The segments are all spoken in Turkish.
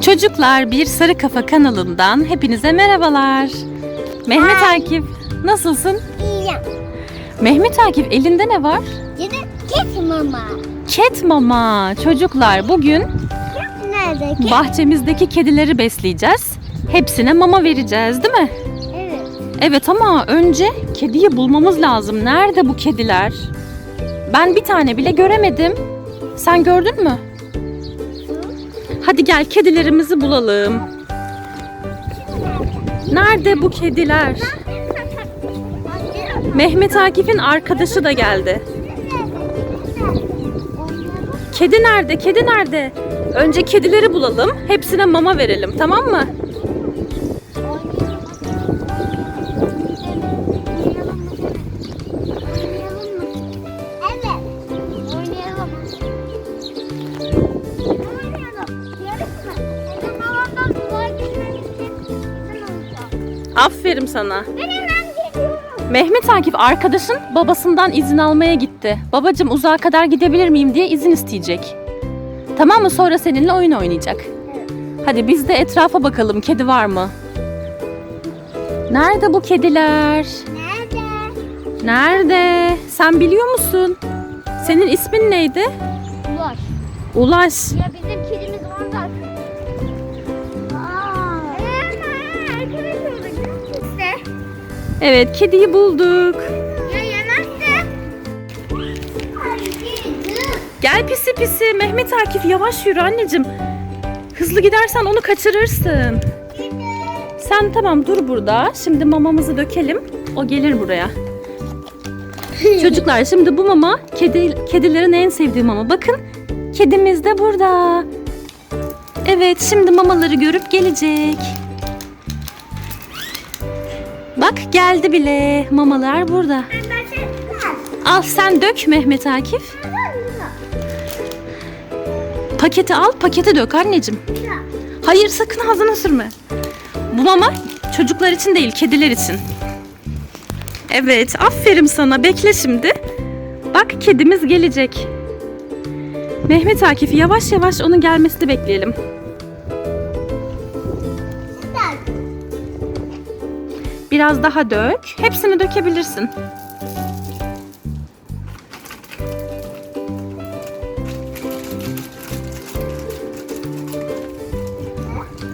Çocuklar bir Sarı Kafa kanalından hepinize merhabalar. Mehmet Akif nasılsın? İyiyim. Mehmet Akif elinde ne var? Yine kes mama. Ket mama. Çocuklar bugün Nerede bahçemizdeki kedileri besleyeceğiz. Hepsine mama vereceğiz değil mi? Evet. Evet ama önce kediyi bulmamız lazım. Nerede bu kediler? Ben bir tane bile göremedim. Sen gördün mü? Hadi gel kedilerimizi bulalım. Nerede bu kediler? Mehmet Akif'in arkadaşı da geldi. Kedi nerede? Kedi nerede? Önce kedileri bulalım. Hepsine mama verelim, tamam mı? Aferin sana. Ben hemen geliyorum. Mehmet Akif arkadaşın babasından izin almaya gitti. Babacım uzağa kadar gidebilir miyim diye izin isteyecek. Tamam mı? Sonra seninle oyun oynayacak. Hadi biz de etrafa bakalım. Kedi var mı? Nerede bu kediler? Nerede? Nerede? Sen biliyor musun? Senin ismin neydi? Duvar. Ulaş. Ya bizim kedimiz Evet, kediyi bulduk. Ya yemezse? Gel pisi pisi. Mehmet Akif yavaş yürü anneciğim. Hızlı gidersen onu kaçırırsın. Sen tamam dur burada. Şimdi mamamızı dökelim. O gelir buraya. Çocuklar şimdi bu mama kedi, kedilerin en sevdiği mama. Bakın kedimiz de burada. Evet şimdi mamaları görüp gelecek. Bak geldi bile. Mamalar burada. Al sen dök Mehmet Akif. Paketi al paketi dök anneciğim. Hayır sakın ağzına sürme. Bu mama çocuklar için değil kediler için. Evet aferin sana bekle şimdi. Bak kedimiz gelecek. Mehmet Akif yavaş yavaş onun gelmesini bekleyelim. Biraz daha dök. Hepsini dökebilirsin.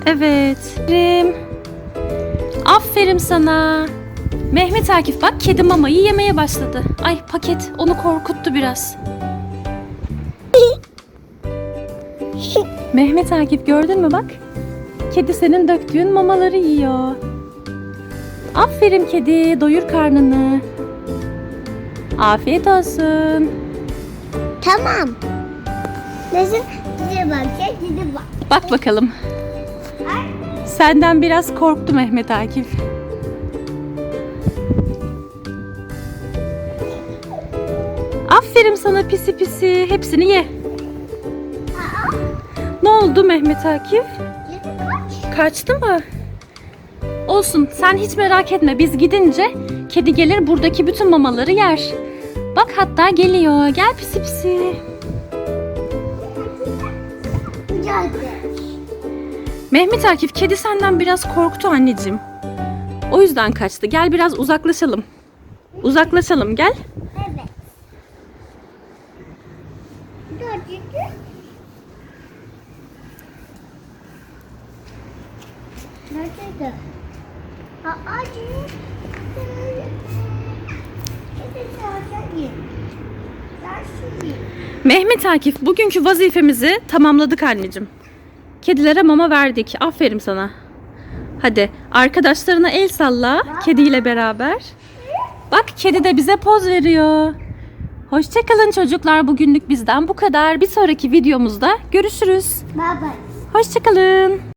Evet. Aferin. Aferin sana. Mehmet Akif bak kedi mamayı yemeye başladı. Ay paket onu korkuttu biraz. Mehmet Akif gördün mü bak? Kedi senin döktüğün mamaları yiyor. Aferin kedi, doyur karnını. Afiyet olsun. Tamam. Nasıl? Bize bak. Bize bak. Bak bakalım. Senden biraz korktu Mehmet Akif. Aferin sana pisi pisi. Hepsini ye. Ne oldu Mehmet Akif? Kaçtı mı? Olsun sen hiç merak etme. Biz gidince kedi gelir buradaki bütün mamaları yer. Bak hatta geliyor. Gel pisi pisi. Mehmet Akif kedi senden biraz korktu anneciğim. O yüzden kaçtı. Gel biraz uzaklaşalım. Uzaklaşalım gel. Evet. Nerede? Aa, Mehmet Akif bugünkü vazifemizi tamamladık anneciğim. Kedilere mama verdik. Aferin sana. Hadi arkadaşlarına el salla kediyle beraber. Bak kedi de bize poz veriyor. Hoşçakalın çocuklar. Bugünlük bizden bu kadar. Bir sonraki videomuzda görüşürüz. Baba. Hoşçakalın.